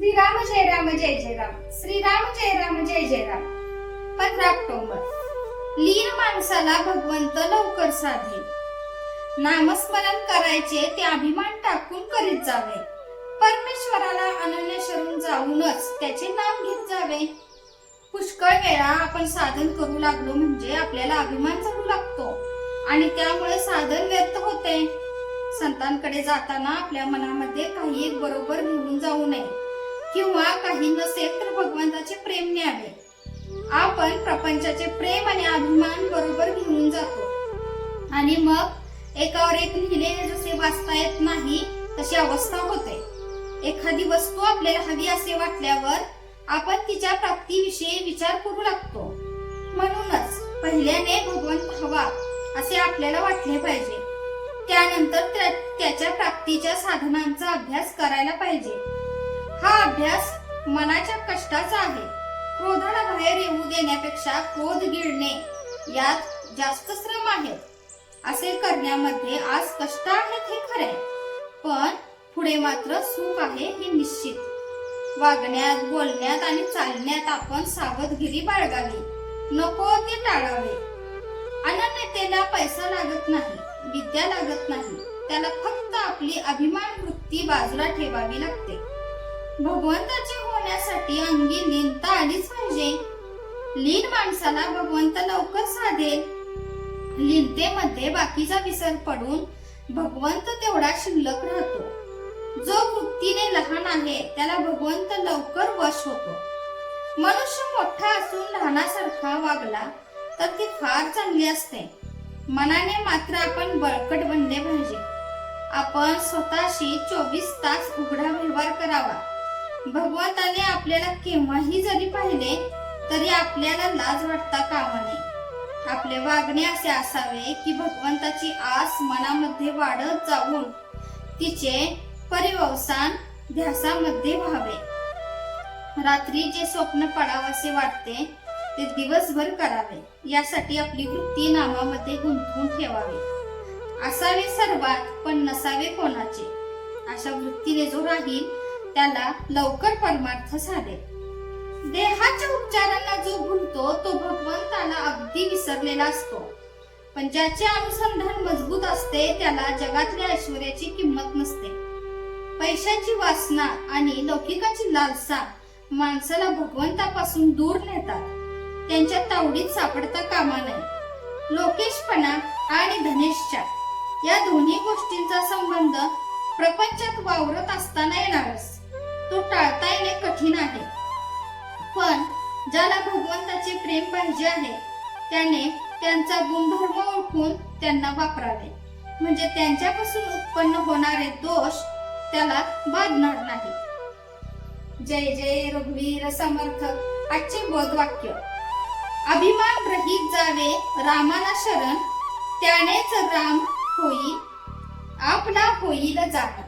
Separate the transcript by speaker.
Speaker 1: श्रीराम जय राम जय जय राम श्रीराम जय राम जय जय राम पंधरा ऑक्टोबर लीन माणसाला भगवंत लवकर साधे नामस्मरण करायचे ते अभिमान टाकून करीत जावे. परमेश्वराला अनन्य शरून जाऊनच त्याचे नाम घेत जावे. पुष्कळ वेळा आपण साधन करू लागलो म्हणजे आपल्याला अभिमान जाऊ लागतो आणि त्यामुळे साधन व्यर्थ होते. संतांकडे जाताना आपल्या मनामध्ये काही एक बरोबर घेऊन जाऊ नये. किंवा काही नसेल तर भगवंताचे प्रेम न्यावे. आपण प्रपंचाचे प्रेम आणि अभिमान बरोबर घेऊन जातो. आणि मग एकावर एक लिहिले जसे वाचता येत नाही तशी अवस्था होते. एखादी वस्तू आपल्याला हवी असे वाटल्यावर आपण तिच्या प्राप्तीविषयी विचार करू लागतो. म्हणूनच पहिल्याने भगवंत हवा असे आपल्याला वाटले पाहिजे. त्यानंतर त्या- त्याच्या प्राप्तीच्या साधनांचा अभ्यास करायला पाहिजे. हा अभ्यास मनाच्या कष्टाचा आहे. क्रोधाला बाहेर येऊ देण्यापेक्षा क्रोध गिळणे यात जास्त श्रम आहेत असे करण्यामध्ये आज कष्ट आहेत हे खरे पण पुढे मात्र सुख आहे हे निश्चित. वागण्यात बोलण्यात आणि चालण्यात आपण सावधगिरी बाळगावी. नको ते टाळावे. अनन्यतेला पैसा लागत नाही विद्या लागत नाही त्याला फक्त आपली अभिमान वृत्ती बाजूला ठेवावी लागते. भगवंताची होण्यासाठी अंगी लीनता आलीच पाहिजे. लीन माणसाला भगवंत लवकर साधेल लीनतेमध्ये बाकीचा विसर पडून भगवंत तेवढा शिल्लक राहतो. जो वृत्तीने लहान आहे त्याला भगवंत लवकर वश होतो. मनुष्य मोठा असून लहानासारखा वागला तर ती फार चांगली असते. मनाने मात्र आपण बळकट बनले पाहिजे. आपण स्वतःशी चोवीस तास उघडा व्यवहार करावा. भगवंताने आपल्याला केव्हाही जरी पाहिले तरी आपल्याला लाज वाटता कामा नये आपले वागणे असे असावे की भगवंताची आस मनामध्ये वाढत जाऊन तिचे परिवसान ध्यासामध्ये व्हावे. रात्री जे स्वप्न पडावसे वाटते ते दिवसभर करावे. यासाठी आपली वृत्ती नामामध्ये गुंतवून ठेवावी. असावे सर्वात पण नसावे कोणाचे? अशा वृत्तीने जो राहील त्याला लवकर परमार्थ साधेल देहाच्या उपचारांना जो भुलतो तो भगवंताला अगदी विसरलेला असतो. पण ज्याचे अनुसंधान मजबूत असते त्याला जगातल्या ऐश्वर्याची किंमत नसते. पैशाची वासना आणि लौकिकाची लालसा माणसाला भगवंतापासून दूर नेतात. त्यांच्या तावडीत सापडता कामा नये. लोकेशपणा आणि धनेशच्या या दोन्ही गोष्टींचा संबंध प्रपंचात वावरत असताना येणारच तो टाळता येणे कठीण आहे. पण ज्याला भगवंताचे प्रेम पाहिजे आहे त्याने त्यांचा गुणधर्म ओळखून त्यांना वापरावे. म्हणजे त्यांच्यापासून उत्पन्न होणारे दोष त्याला बाधणार नाही. जय जय रघुवीर समर्थ आजचे बोधवाक्य अभिमान रहित जावे रामाला शरण त्यानेच राम होई आपला होईल जाता